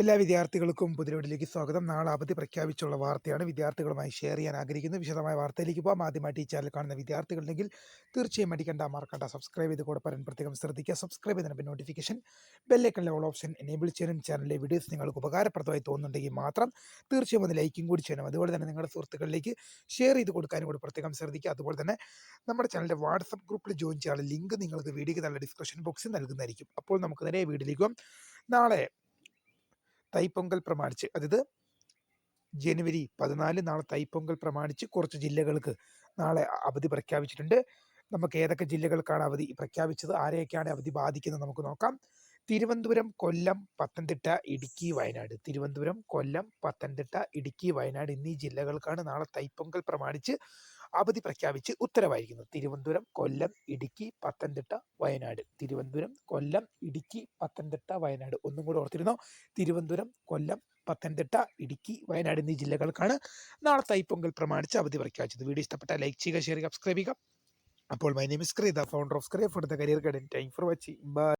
എല്ലാ വിദ്യാർത്ഥികൾക്കും പുതിരോടിലേക്ക് സ്വാഗതം. നാളെ അവധി പ്രഖ്യാപിച്ചുള്ള വാർത്തയാണ് വിദ്യാർത്ഥികളുമായി ഷെയർ ചെയ്യാൻ ആഗ്രഹിക്കുന്നത് വിശദമായ വാർത്തയിലേക്ക് പോകാം ആദ്യമായിട്ട് ഈ ചാനൽ കാണുന്ന വിദ്യാർത്ഥികളുണ്ടെങ്കിൽ തീർച്ചയായും അടിക്കണ്ട മറക്കണ്ട. സബ്സ്ക്രൈബ് ചെയ്ത് കൂടെ പറയാൻ പ്രത്യേകം ശ്രദ്ധിക്കുക. സബ്സ്ക്രൈബ് ചെയ്തതിന് നോട്ടിഫിക്കേഷൻ ബെല്ലൈക്കണിലെ ഓൾ ഓപ്ഷൻ എനേബിൾ ചെയ്യാനും ചാനലിലെ വീഡിയോസ് നിങ്ങൾക്ക് ഉപകാരപ്രദമായി തോന്നുന്നുണ്ടെങ്കിൽ മാത്രം തീർച്ചയായും ഒന്ന് ലൈക്കും കൂടി ചെയ്യണം. അതുപോലെ തന്നെ നിങ്ങളുടെ സുഹൃത്തുക്കളിലേക്ക് ഷെയർ ചെയ്ത് കൊടുക്കാനും കൂടി പ്രത്യേകം ശ്രദ്ധിക്കുക. അതുപോലെ തന്നെ നമ്മുടെ ചാനലിന്റെ വാട്സപ്പ് ഗ്രൂപ്പിൽ ജോയിൻ ചെയ്യാനുള്ള ലിങ്ക് നിങ്ങൾക്ക് വീഡിയോയ്ക്ക് നല്ല ഡിസ്ക്രിപ്ഷൻ ബോക്സിൽ നൽകുന്നതായിരിക്കും. അപ്പോൾ നമുക്ക് നേരെ വീഡിയോയിലേക്ക് നാളെ തൈപ്പൊങ്കൽ പ്രമാണിച്ച്. അതായത് ജനുവരി പതിനാല് നാളെ തൈപ്പൊങ്കൽ പ്രമാണിച്ച് കുറച്ച് ജില്ലകൾക്ക് നാളെ അവധി പ്രഖ്യാപിച്ചിട്ടുണ്ട്. നമുക്ക് ഏതൊക്കെ ജില്ലകൾക്കാണ് അവധി പ്രഖ്യാപിച്ചത്? ആരെയൊക്കെയാണ് അവധി ബാധിക്കുന്നത് നമുക്ക് നോക്കാം. തിരുവനന്തപുരം കൊല്ലം പത്തനംതിട്ട ഇടുക്കി വയനാട്. തിരുവനന്തപുരം കൊല്ലം പത്തനംതിട്ട ഇടുക്കി വയനാട് എന്നീ ജില്ലകൾക്കാണ് നാളെ തൈപ്പൊങ്കൽ പ്രമാണിച്ച് അവധി പ്രഖ്യാപിച്ച് ഉത്തരവായിരിക്കുന്നത് തിരുവനന്തപുരം കൊല്ലം ഇടുക്കി പത്തനംതിട്ട വയനാട്. തിരുവനന്തപുരം കൊല്ലം ഇടുക്കി പത്തനംതിട്ട വയനാട്. ഒന്നും കൂടെ ഓർത്തിരുന്നോ? തിരുവനന്തപുരം കൊല്ലം പത്തനംതിട്ട ഇടുക്കി വയനാട് എന്നീ ജില്ലകൾക്കാണ് നാളെ തൈപ്പൊങ്കൽ പ്രമാണിച്ച് അവധി പ്രഖ്യാപിച്ചത്. വീഡിയോ ഇഷ്ടപ്പെട്ട ലൈക്ക് ചെയ്യുക ഷെയർ ചെയ്യുക സബ്സ്ക്രൈബ് ചെയ്യുക. അപ്പോൾ മൈ നെയിം ഇസ് ക്രീ the founder of സ്ക്രേ for the career guidance time for watching bye